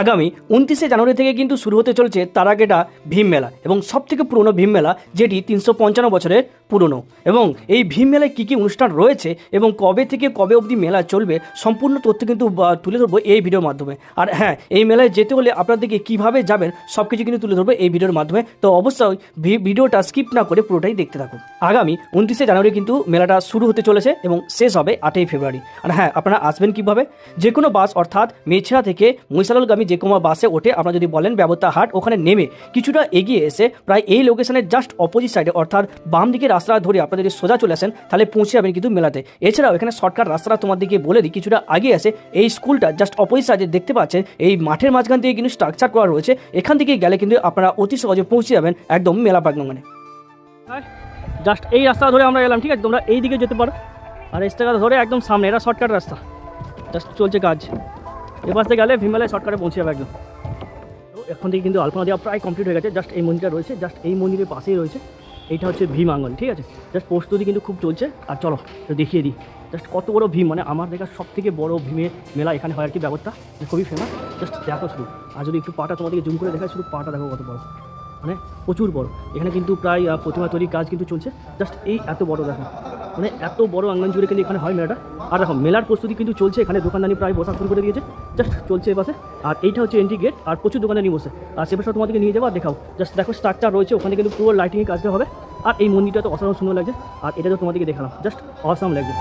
আগামী উনত্রিশে জানুয়ারি থেকে কিন্তু শুরু হতে চলছে তারাকেটা ভীম মেলা এবং সব থেকে পুরনো ভীম মেলা, যেটি তিনশো পঞ্চান্ন বছরের পুরনো। এবং এই ভীম মেলায় কী কী অনুষ্ঠান রয়েছে এবং কবে থেকে কবে অবধি মেলা চলবে, সম্পূর্ণ তথ্য কিন্তু তুলে ধরবো এই ভিডিওর মাধ্যমে। আর হ্যাঁ এই মেলায় যেতে হলে আপনাদেরকে কীভাবে যাবেন সব কিছু কিন্তু তুলে ধরবো এই ভিডিওর মাধ্যমে। তো অবশ্যই ভিডিওটা স্কিপ না করে পুরোটাই দেখতে থাকুন। আগামী উনত্রিশে জানুয়ারি কিন্তু মেলাটা শুরু হতে চলেছে এবং শেষ হবে আটই ফেব্রুয়ারি। আর হ্যাঁ আপনারা আসবেন কীভাবে? যে কোনো বাস অর্থাৎ মেছড়া থেকে মহিষালগামী যে কোনো বাসে ওঠে, আপনারা যদি বলেন ব্যবতা হাট, ওখানে নেমে কিছুটা এগিয়ে এসে প্রায় এই লোকেশনের জাস্ট অপোজিট সাইডে অর্থাৎ বাম দিকে রাস্তা ধরে আপনারা যদি সোজা চলে আসেন, তাহলে পৌঁছে যাবেন কিন্তু মেলাতে। এছাড়াও এখানে শর্টকাট রাস্তাটা তোমাদেরকে বলে দিই, কিছুটা আগে আসে এই স্কুলটা জাস্ট অপোজিট সাইডে দেখতে পাচ্ছেন, এই মাঠের মাঝখান থেকে কিন্তু স্ট্রাকচার করা রয়েছে, এখান থেকে গেলে কিন্তু আপনারা অতি সহজে পৌঁছে যাবেন একদম মেলা প্রাঙ্গণে। জাস্ট এই রাস্তা ধরে আমরা এলাম ঠিক আছে? তোমরা এই দিকে যেতে পারো, আর রাস্তাটা ধরে একদম সামনে, এটা শর্টকাট রাস্তা। জাস্ট চলছে কাজ। এ পাশে গেলে ভিমালয় শর্টকাটে পৌঁছে যাবে একদম। তো এখন থেকে কিন্তু আলপনা দেওয়া প্রায় কমপ্লিট হয়ে গেছে। জাস্ট এই মন্দিরটা রয়েছে জাস্ট এই মন্দিরের পাশেই রয়েছে। এইটা হচ্ছে ভীম আঙ্গন, ঠিক আছে? জাস্ট প্রস্তুতি কিন্তু খুব চলছে। আর চলো তো দেখিয়ে দিই। জাস্ট কত বড় ভীম মানে আমার দেখা সব থেকে বড় ভীমের মেলা এখানে হয় আর কি ব্যবস্থা খুবই ফেমাস জাস্ট দেখো শুধু। আর যদি একটু পাটা তোমাদেরকে জুম করে দেখায় শুধু পাটা দেখো কত বড়। মানে প্রচুর বড়। এখানে কিন্তু প্রায় প্রতিমা তৈরির কাজ কিন্তু চলছে। জাস্ট এই এত বড় দেখো। মানে এত বড় আঙ্গন জুড়ে কিন্তু এখানে হয় মেলাটা। আর দেখো, মেলার প্রস্তুতি কিন্তু চলছে, এখানে দোকানদানি প্রায় বসা শুরু করে দিয়েছে। জাস্ট চলছে এপাশে। আর এইটা হচ্ছে এন্ট্রি গেট আর প্রচুর দোকানদানি বসে। আর সে তোমাদেরকে নিয়ে যাব, আর দেখাও। জাস্ট দেখো স্ট্রাকচার রয়েছে, ওখানে কিন্তু পুরো লাইটিংয়ের কাজটা হবে। আর এই মন্দিরটা তো অসাধারণ সুন্দর লাগছে। আর এটা তো তোমাদেরকে দেখালাম। জাস্ট অসাম লাগছে।